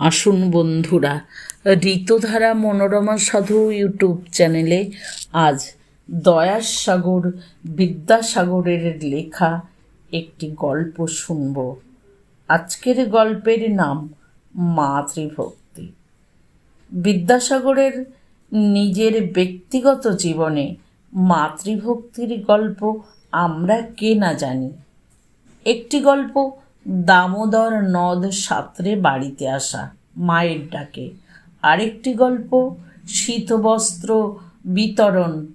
আসুন বন্ধুরা, ঋতুধারা মনোরমা সাধু ইউটিউব চ্যানেলে আজ দয়ার সাগর, বিদ্যাসাগরের লেখা একটি গল্প শুনব। আজকের গল্পের নাম মাতৃভক্তি বিদ্যাসাগরের নিজের ব্যক্তিগত জীবনে মাতৃভক্তির গল্প আমরা কে না জানি। একটি গল্প দামোদর নদ সাঁতরে বাড়িতে আসা মায়ের ডাকে। আরেকটি গল্প, শীতবস্ত্র বিতরণ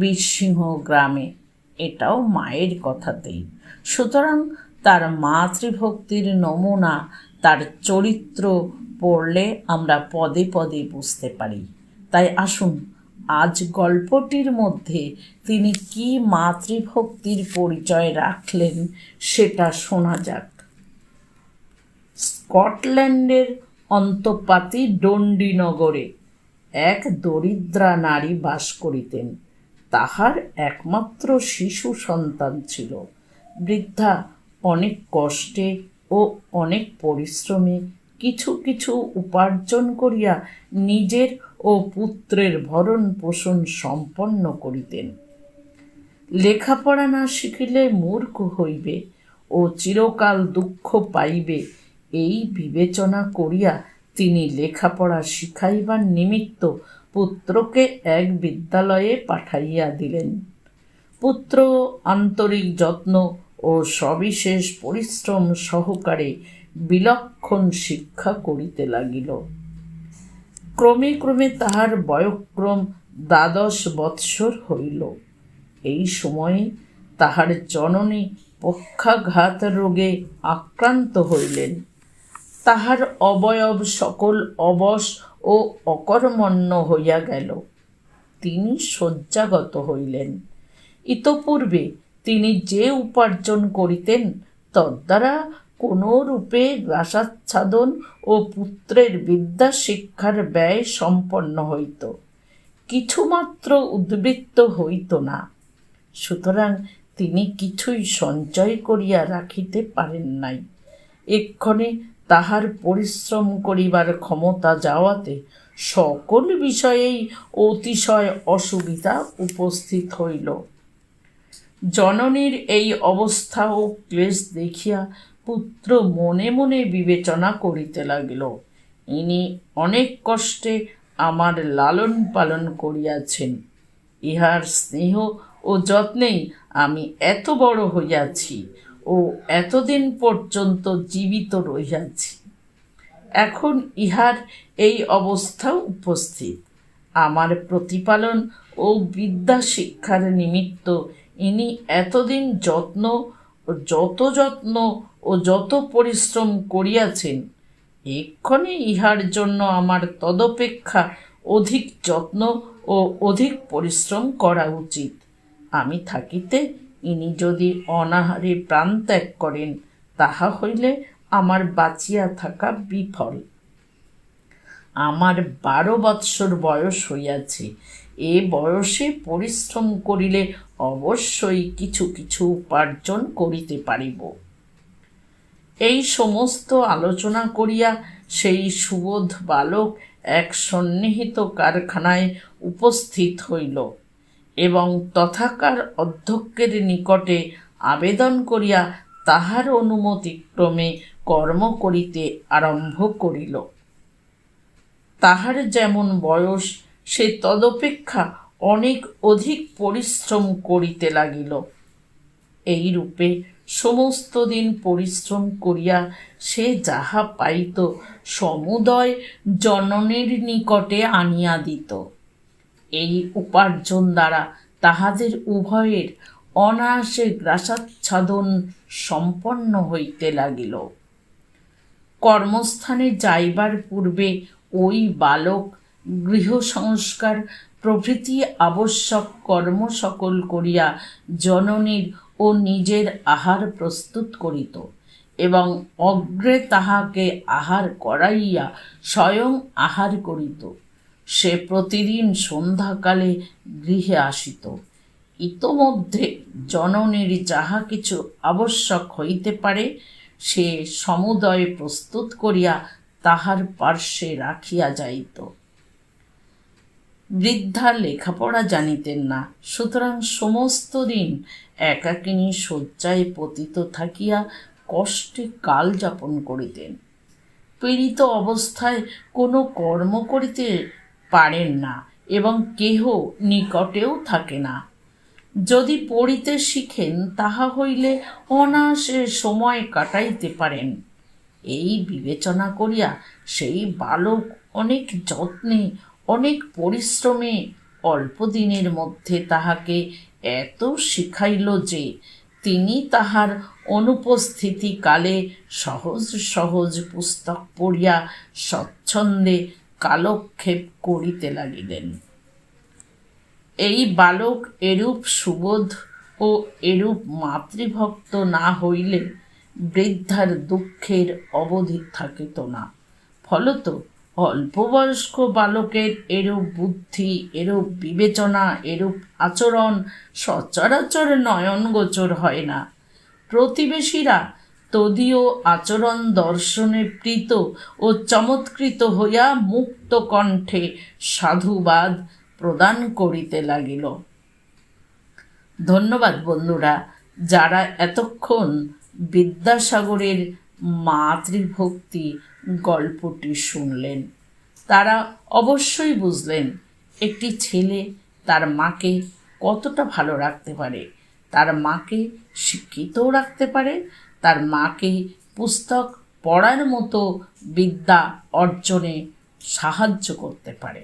বীরসিংহ গ্রামে। এটাও মায়ের কথাতেই। সুতরাং তার মাতৃভক্তির নমুনা, তার চরিত্র পড়লে আমরা পদে পদে বুঝতে পারি। তাই আসুন, আজ গল্পটির মধ্যে তিনি কি মাতৃভক্তির পরিচয় রাখলেন সেটা শোনা যাক। স্কটল্যান্ডের অন্তপাতি ডন্ডিনগরে এক দরিদ্রা নারী বাস করিতেন। তাহার একমাত্র শিশু সন্তান ছিল। বৃদ্ধা অনেক কষ্টে ও অনেক পরিশ্রমে কিছু কিছু উপার্জন করিয়া নিজের ও পুত্রের ভরণ পোষণ সম্পন্ন করিতেন। লেখাপড়া না শিখিলে মূর্খ হইবে ও চিরকাল দুঃখ পাইবে এই বিবেচনা করিয়া তিনি লেখাপড়া শিখাইবার নিমিত্ত পুত্রকে এক বিদ্যালয়ে পাঠাইয়া দিলেন। পুত্র আন্তরিক যত্ন ও সবিশেষ পরিশ্রম সহকারে বিলক্ষণ শিক্ষা করিতে লাগিল। ক্রমে ক্রমে তাহার বয়ক্রম দ্বাদশ বৎসর হইল। এই সময়ে তাহার জননী পক্ষাঘাত রোগে আক্রান্ত হইলেন। তাহার অবয়ব সকল অবশ ও অকর্মণ্য হইয়া গেল। তিনি শয্যাগত হইলেন। ইতপূর্বে তিনি যে উপার্জন করিতেন, তদ্বারা কোনো রূপে গ্রাসাচ্ছাদন ও পুত্রের বিদ্যা শিক্ষার ব্যয় সম্পন্ন হইত। কিছুমাত্র উদ্বৃত্ত হইত না। সুতরাং তিনি কিছুই সঞ্চয় করিয়া রাখিতে পারেন নাই। এক্ষণে তাহার পরিশ্রম করিবার ক্ষমতা যাওয়াতে সকল বিষয়েই অতিশয় অসুবিধা উপস্থিত হইল। জননীর এই অবস্থা ও ক্লেশ দেখিয়া পুত্র মনে মনে বিবেচনা করিতে লাগিল। ইনি অনেক কষ্টে আমার লালন পালন করিয়াছেন। ইহার স্নেহ ও যত্নেই আমি এত বড় হইয়াছি। ও এতদিন পর্যন্ত জীবিত রহিয়াছি। এখন ইহার এই অবস্থা উপস্থিত। আমার প্রতিপালন ও বিদ্যা শিক্ষার নিমিত্ত ইনি এতদিন যত্ন, যত যত্ন ও যত পরিশ্রম করিয়াছেন, এক্ষণে ইহার জন্য আমার তদপেক্ষা অধিক যত্ন ও অধিক পরিশ্রম করা উচিত। আমি থাকিতে ইনি যদি অনাহারে প্রাণ ত্যাগ করেন, তাহা হইলে আমার বাঁচিয়া থাকা বিফল। আমার বারো বৎসর বয়স হইয়াছে, এ বয়সে পরিশ্রম করিলে অবশ্যই কিছু কিছু উপার্জন করিতে পারিব। এই সমস্ত আলোচনা করিয়া সেই সুবোধ বালক এক সন্নিহিত কারখানায় উপস্থিত হইল। এবং তথাকার অধ্যক্ষের নিকটে আবেদন করিয়া তাহার অনুমতিক্রমে কর্ম করিতে আরম্ভ করিল। তাহার যেমন বয়স, সে তদপেক্ষা অনেক অধিক পরিশ্রম করিতে লাগিল। এই রূপে সমস্ত দিন পরিশ্রম করিয়া সে যাহা পাইত, সমুদয় জননীর নিকটে আনিয়া দিত। এই উপার্জন দ্বারা তাহাদের উভয়ের অনায়াসে গ্রাসাচ্ছাদন সম্পন্ন হইতে লাগিল। কর্মস্থানে যাইবার পূর্বে ওই বালক গৃহ সংস্কার প্রভৃতি আবশ্যক কর্ম সকল করিয়া জননীর ও নিজের আহার প্রস্তুত করিত এবং অগ্রে তাহাকে আহার করাইয়া স্বয়ং আহার করিত। সে প্রতিদিন সন্ধ্যাকালে গৃহে আসিত। ইতোমধ্যে জননীর যাহা কিছু আবশ্যক হইতে পারে, সে সমুদয় প্রস্তুত করিয়া তাহার পার্শ্বে রাখিয়া যাইত। বৃদ্ধা লেখাপড়া জানিতেন না, সুতরাং সমস্ত দিন একাকিনী শয্যায় পতিত থাকিয়া কষ্টে কাল যাপন করিতেন। পীড়িত অবস্থায় কোনো কর্ম করিতে পারেন না এবং কেহ নিকটেও থাকে না। যদি পড়িতে শিখেন, তাহা হইলে অনায়াসে সময় কাটাইতে পারেন। এই বিবেচনা করিয়া সেই বালক অনেক যত্নে, অনেক পরিশ্রমে অল্প দিনের মধ্যে তাহাকে এত শিখাইল যে, তিনি তাহার অনুপস্থিতিকালে সহজ সহজ পুস্তক পড়িয়া স্বচ্ছন্দে কালক্ষেপ করিতে লাগিলেন। এই বালক এরূপ সুবোধ ও এরূপ মাতৃভক্ত না হইলে বৃদ্ধার দুঃখের অবধি থাকিত না। ফলত অল্পবয়স্ক বালকের এরূপ বুদ্ধি, এরূপ বিবেচনা, এরূপ আচরণ সচরাচর নয়নগোচর হয় না। প্রতিবেশীরা তদীয় আচরণ দর্শনে প্রীত ও চমৎকৃত হইয়া মুক্ত কণ্ঠে সাধুবাদ প্রদান করিতে লাগিল। ধন্যবাদ বন্ধুরা, যারা এতক্ষণ বিদ্যাসাগরের মাতৃভক্তি গল্পটি শুনলেন, তারা অবশ্যই বুঝলেন একটি ছেলে তার মাকে কতটা ভালো রাখতে পারে। তার মাকে শিক্ষিতও রাখতে পারে তার মাকে পুস্তক পড়ার মতো বিদ্যা অর্জনে সাহায্য করতে পারে।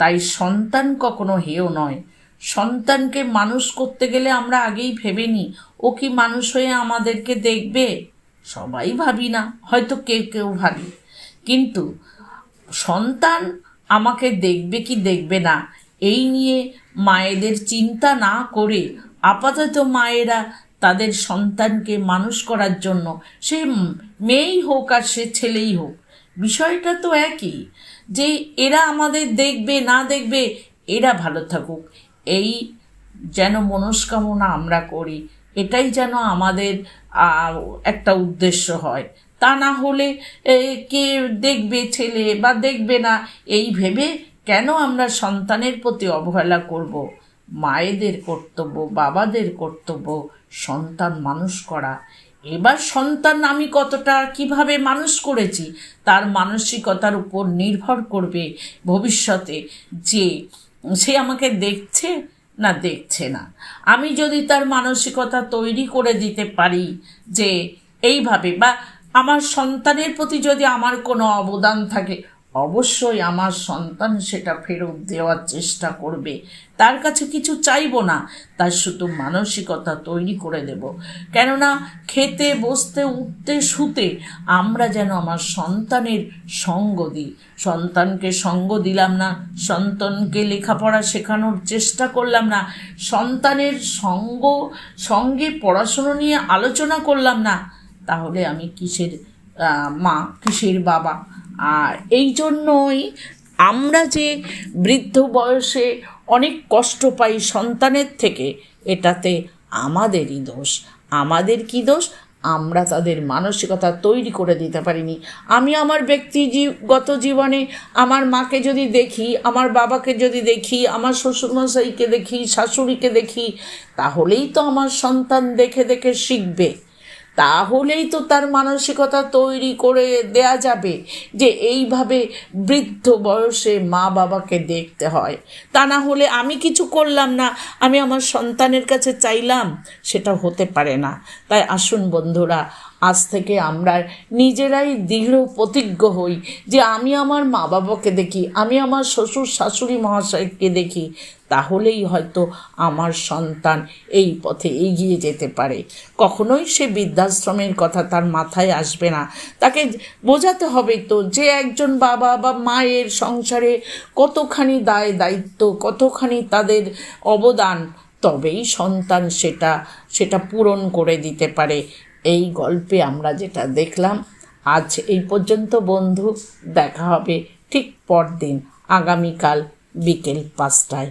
তাই সন্তান কখনো হেয় নয়। সন্তানকে মানুষ করতে গেলে আমরা আগেই ভেবে নিই, ও কি মানুষ হয়ে আমাদেরকে দেখবে? সবাই ভাবি না, হয়তো কেউ কেউ ভাবি। কিন্তু সন্তান আমাকে দেখবে কি দেখবে না, এই নিয়ে মায়েদের চিন্তা না করে আপাতত মায়েরা তাদের সন্তানকে মানুষ করার জন্য। সে মেয়েই হোক আর সে ছেলেই হোক। বিষয়টা তো একই, যে এরা আমাদের দেখবে, না দেখবে, এরা ভালো থাকুক। এই যেন মনস্কামনা আমরা করি, এটাই যেন আমাদের একটা উদ্দেশ্য হয়। তা না হলে কে দেখবে ছেলে বা দেখবে না, এই ভেবে কেন আমরা সন্তানের প্রতি অবহেলা করব? মায়েদের কর্তব্য, বাবাদের কর্তব্য, সন্তান মানুষ করা। এবার সন্তান আমি কতটা, কীভাবে মানুষ করেছি, তার মানসিকতার উপর নির্ভর করবে ভবিষ্যতে যে সে আমাকে দেখছে না দেখছে না। আমি যদি তার মানসিকতা তৈরি করে দিতে পারি যে এইভাবে বা আমার সন্তানের প্রতি যদি আমার কোনো অবদান থাকে অবশ্যই আমার সন্তান সেটা ফেরত দেওয়ার চেষ্টা করবে। তার কাছে কিছু চাইব না, তার শুধু মানসিকতা তৈরি করে দেব। কেননা খেতে, বসতে, উঠতে, শুতে আমরা যেন আমার সন্তানের সঙ্গ দিই। সন্তানকে সঙ্গ দিলাম না, সন্তানকে লেখাপড়া শেখানোর চেষ্টা করলাম না, সন্তানের সঙ্গ, সঙ্গে পড়াশুনো নিয়ে আলোচনা করলাম না, তাহলে আমি কিসের মা, কিসের বাবা? আর এই জন্যই আমরা যে বৃদ্ধ বয়সে অনেক কষ্ট পাই সন্তানের থেকে, এটাতে আমাদেরই দোষ। আমাদের কি দোষ? আমরা তাদের মানসিকতা তৈরি করে দিতে পারিনি। আমি আমার ব্যক্তিগত জীবনে আমার মাকে যদি দেখি, আমার বাবাকে যদি দেখি, আমার শ্বশুরমশাইকে দেখি, শাশুড়িকে দেখি, তাহলেই তো আমার সন্তান দেখে দেখে শিখবে। তাহলেই তো তার মানসিকতা তৈরি করে দেয়া যাবে যে এইভাবে বৃদ্ধ বয়সে মা বাবাকে দেখতে হয়। তা না হলে আমি কিছু করলাম না, আমি আমার সন্তানের কাছে চাইলাম, সেটা হতে পারে না। তাই আসুন বন্ধুরা, আজ থেকে আমরা নিজেরাই দৃঢ় প্রতিজ্ঞ হই যে আমি আমার মা বাবাকে দেখি, আমি আমার শ্বশুর শাশুড়ি মহাশয়কে দেখি তাহলেই হয়তো আমার সন্তান এই পথে এগিয়ে যেতে পারে। কখনোই সে বৃদ্ধাশ্রমের কথা তার মাথায় আসবে না। তাকে বোঝাতে হবে তো যে একজন বাবা বা মায়ের সংসারে কতখানি দায় দায়িত্ব, কতখানি তাদের অবদান, তবেই সন্তান সেটা সেটা পূরণ করে দিতে পারে। এই গল্পে আমরা যেটা দেখলাম, আজ এই পর্যন্ত বন্ধু, দেখা হবে ঠিক পরদিন, আগামীকাল বিকেল পাঁচটায়।